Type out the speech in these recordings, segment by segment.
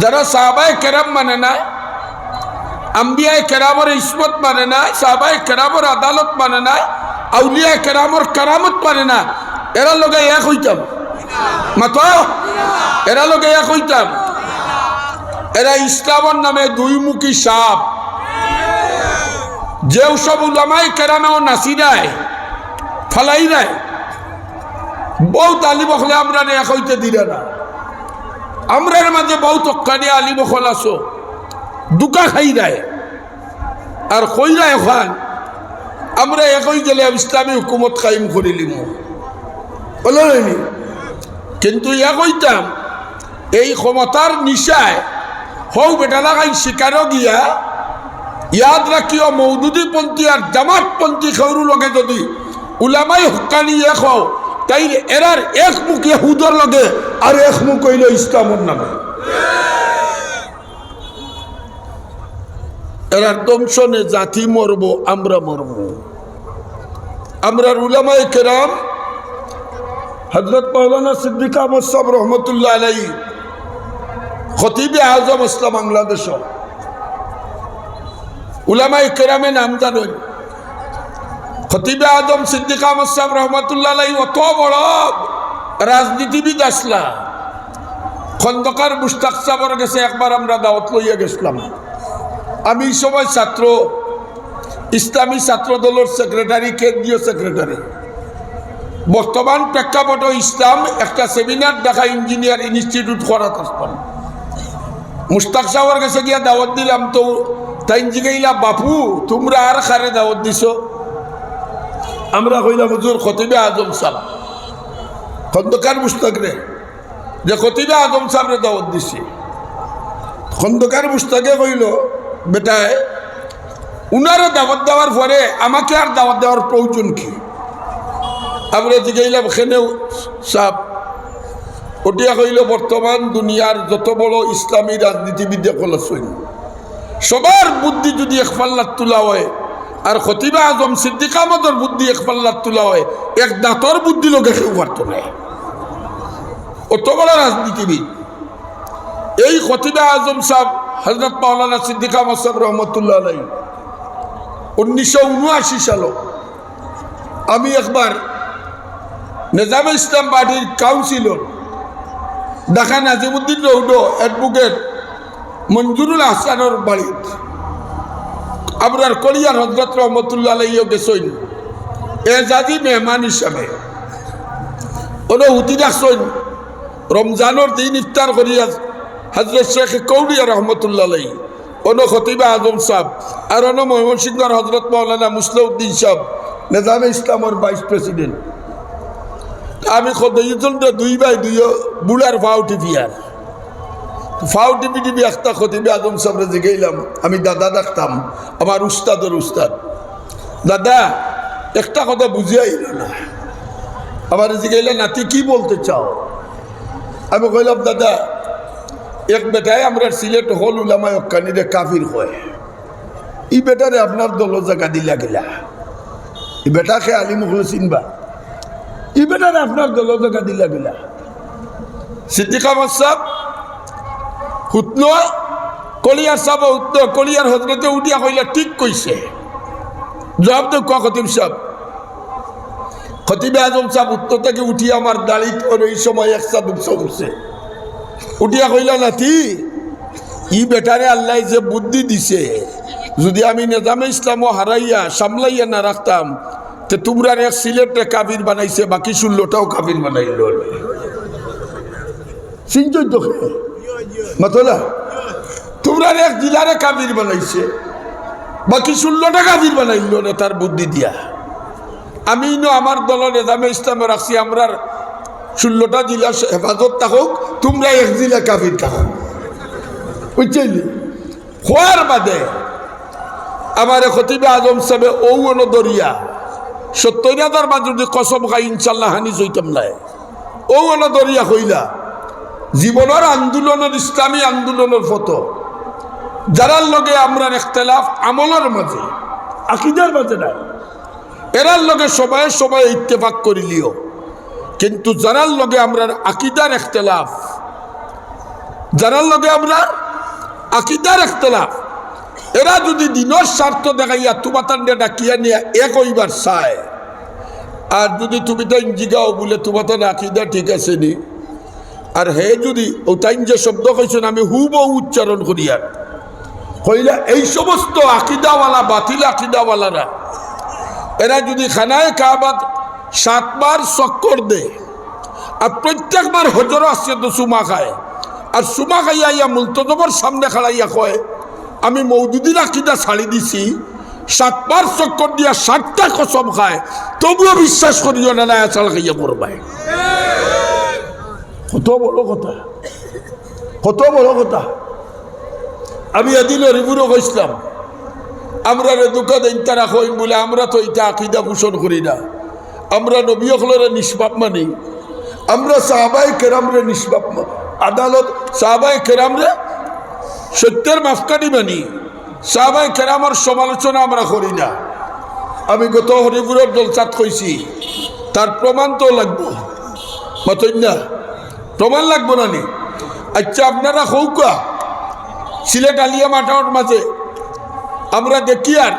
যারা সাহাবায় কেরাম মানে না, আম্বিয়ায় কেরামর ইসমত মানে না, সাহাবায় কেরামর আদালত মানে না আউলিয়া কেরামর কারামত মানে না, এরা লগে এক হইতাম। মাত? এরা লগে এক হইতাম। এরা ইসলামর নামে দুইমুখী সাপ। যে সব উলামাই কেরামেও নাচি দেয় ফালাই দেয় তালিম হলে আমরা এক হইতে দিলে না। আমরার মাঝে বহুত অক্কানি আলিম হল আসো দুকা খাই দেয়, আর কইরা এখন আমরা একই গেলে ইসলামী হুকুমত কায়েম করিলিম বলো? কিন্তু ইয়া কইতাম, এই ক্ষমতার নিশায় হও বেটা লাগাই শিকারও গিয়া, ইয়াদ রাখিও মৌদুদি পন্থী আর জামাত পন্থী খেউরু লগে যদি উলামাই হুকানি এক হও তাই এরার এক মুখ হুদর লগে আর এক মুখ হইল ইসলামর নামে। এরার দংশনে জাতি মরব, আমরা মরব। আমরা উলামাই কেরাম হজরত মৌলানা সিদ্দিক সাহ রহমতুল্লাহ আলাই খতিবে আজম ইসলাম বাংলাদেশ। উলামাই কেরামে নাম জানেন। খতিবে আদম সিদ্দিক আহমদ রহমতুল্লাহ অত বড় রাজনীতিবিদ আসলা। খন্দকার মুস্তাক সাহর গেছে একবার আমরা দাওয়াত লইয়া গেছিলাম। আমি সময় ছাত্র, ইসলামী ছাত্র দলের সেক্রেটারি, কেন্দ্রীয় সেক্রেটারি। বর্তমান প্রেক্ষাপট ইসলাম একটা সেমিনার দেখা ইঞ্জিনিয়ার ইনস্টিটিউট করাত আসতাম মুস্তাক সাহর কাছে গিয়া দাওয়াত দিলাম, তো তাই জিগাইলা, বাপু, তোমরা আর খারে দাওয়াত দিছ? আমরা কইলাম হুজুর খতিবে আজম সাহ খন্দকার মুস্তাক রে যে খতিবে আজম সাহরে দাওয়াত দিছি। খন্দকার মুস্তাকে কইল, বেটায়, উনারে দাওয়াত দেওয়ার পরে আমাকে আর দাওয়াত দেওয়ার প্রয়োজন কি? আমরা জিগাইলাম খেনেও সাপ ওটিয়া কইল, বর্তমান দুনিয়ার যত বড় ইসলামী রাজনীতিবিদ সকল সবার বুদ্ধি যদি এক পাল্লার তোলা হয় আর খতিবা আজম সিদ্দিকামতর বুদ্ধি এক পাল্লার তোলা হয়। এক দাঁতর বুদ্ধি লোকে কেউ পারত না। অত বড় রাজনীতিবিদ। এই খতিবা আজম সাহ হজরত মাওলানা সিদ্দিক আহমদ সাহেব রহমতুল্লাহ আলাই উনিশশো উনআশি সাল আমি একবার নিজাম ইসলাম পার্টির councillor Dhaka Nazimuddin road advocate Manjurul হাসানোর বাড়িত আপনার কলিয়ার হজরত রহমতুল্লাহ আলাইও এজাজি মেহমান হিসাবে। ওনো হুতি রমজানের দিন ইফতার করিয়া হজরত শেখ কৌলিয়া রহমতুল্লাহ অনো খতিবা আজম সাহ আর অনো ময়মনসিংহর হজরত মৌলানা মুসলাউদ্দিন সাহ নেজামে ইসলামের ভাইস প্রেসিডেন্ট আমি দুই ভাই দুই বুড়ার ফাও টিপি আর ফাও টিপি টিপি একটা খতিবে আজম সাহেবরে জিগাইলাম। আমি দাদা ডাকতাম, আমার উস্তাদের উস্তাদ। দাদা, একটা কথা বুঝিয়াই না আমার জিগাইলা, নাতি, কি বলতে চাও? আমি কইলাম, দাদা, এক বেটায় আমরা সিলেট হল উলামায় কানিরে কাফির হয়। ই বেটারে আপনার দল জায়গা দিলা গেলা ই বেটাকে আলী মুখলে চিনবা। ই বেটারে আপনার দল জায়গা দিলা গেলা সিদ্দিক আহমদ সাহ হুতন কলিয়ার সাহ হুতন কলিয়ার হজরতে উঠিয়া কইলা ঠিক কইছে জবাব তো ক খতিব সাহ খতিবে আজম সাহ উত্তর থেকে উঠিয়া আমার দাড়ি ওর এই সময় একসাথ উৎসব উঠছে উঠিয়া কইলা, নাতি, ই বেটারে আল্লাহ যে বুদ্ধি দিছে, যদি আমি নেজামে ইসলামও হারাইয়া সামলাইয়া না রাখতাম তে তোমরা এক সিলেটে কাবির বানাইছে, বাকি ষোলোটাও কাবির বানাইল চিনছই তো মাতলা, তোমরা এক জেলারে কাবির বানাইছে। বাকি ষোলোটা কাবির বানাইল না তার বুদ্ধি দিয়া। আমি ন আমার দল নেজামে ইসলামে রাখছি, আমরার ষোলোটা জেলা হেফাজত থাকুক তোমরা এক জেলা কাবির থাকুক। বুঝলি খোয়ার বাদে আমার খতিবে আজম সাহেব ও দরিয়া সত্তর হাজার মাঝে যদি কসম খাই ইনশাল্লাহ হানি জইতাম নাই। ও দরিয়া কইলা জীবনের আন্দোলনের, ইসলামী আন্দোলনের ফটো। যারার লগে আমরা এখতলাফ আমলের মাঝে, আকিদার মাঝে নাই। এরার লগে সবাই সবাই ইত্তেফাক করিলিও। কিন্তু যারার লগে আমরা আকিদার এখতলাফ যারার লগে আমরা আকিদার একতলাফ এরা যদি দিনের স্বার্থ দেখাইয়া তুমাতান্ডে ডাকিয়া নিয়ে এক হইবার চায়, আর যদি তুমি তাই জিগাও বলে তোমার আকিদা ঠিক আছে নি আর হে যদি যে শব্দ কইছেন, আমি হুব উচ্চারণ করি আর। হইলে এই সমস্ত আকিদাওয়ালা, বাতিল আকিদাওয়ালারা, এরা যদি খানায় কাবাদ সাতবার চক্কর দে আর প্রত্যেকবার হজর আসছে তো সুমা খায়, আর সুমা খাইয়া ইয়া মুলতজবর সামনে খাড়াইয়া কয়, আমি মৌদুদির আকিদা ছাড়ি দিছি, সাতবার চক্কর দিয়া সাতটা কসম খায়, তবুও বিশ্বাস করিও না না চাল খাইয়া করবাই কত বড় কথা। কত বড় কথা। আমি এদিন রিবুরও কইসলাম আমরা রে দুঃখ দিন তারা কইন বলে আমরা তো এটা আকিদা পোষণ করি না। আমরা নবী অকলরে নিষ্পাপ মানি। আমরা সাহাবাই কেরামরে নিষ্পাপ আদালত সাহাবাই কেরামরে সত্যের মাফকানি মানি। সাহাবাই কেরামর সমালোচনা আমরা করি না। আমি গত হরিপুরের জলসাত কইছি, তার প্রমাণ তো লাগবো। মতন না প্রমাণ লাগবো না নি? আচ্ছা আপনারা হৌকা সিলেট আলিয়া মাঠার মাঝে। আমরা দেখি আর,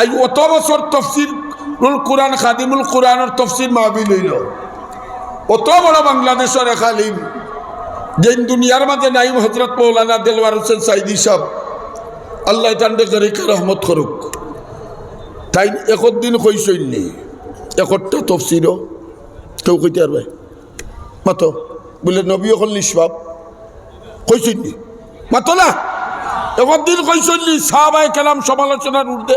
আজ অত বছর তফসির কোরআন, খাদিমুল কোরআনের তফসির মাহবিল হইল। অত বড় বাংলাদেশের এক আলিম যে দুনিয়ার মাঝে নাইম হজরত মৌলানা দেলওয়ার হোসেন সাইদি সাহ আল্লাহ তান্ডে গরিকে রহমত করুক। তাই একর দিন কইসইনি একটা তফসিরও কেউ কইতে পারবে? মাতো? বলে নবী অকল নিষ্পাপ মাতো না? এখন দিন কইসইনি সাহাবাই কেলাম সমালোচনার উর্ধে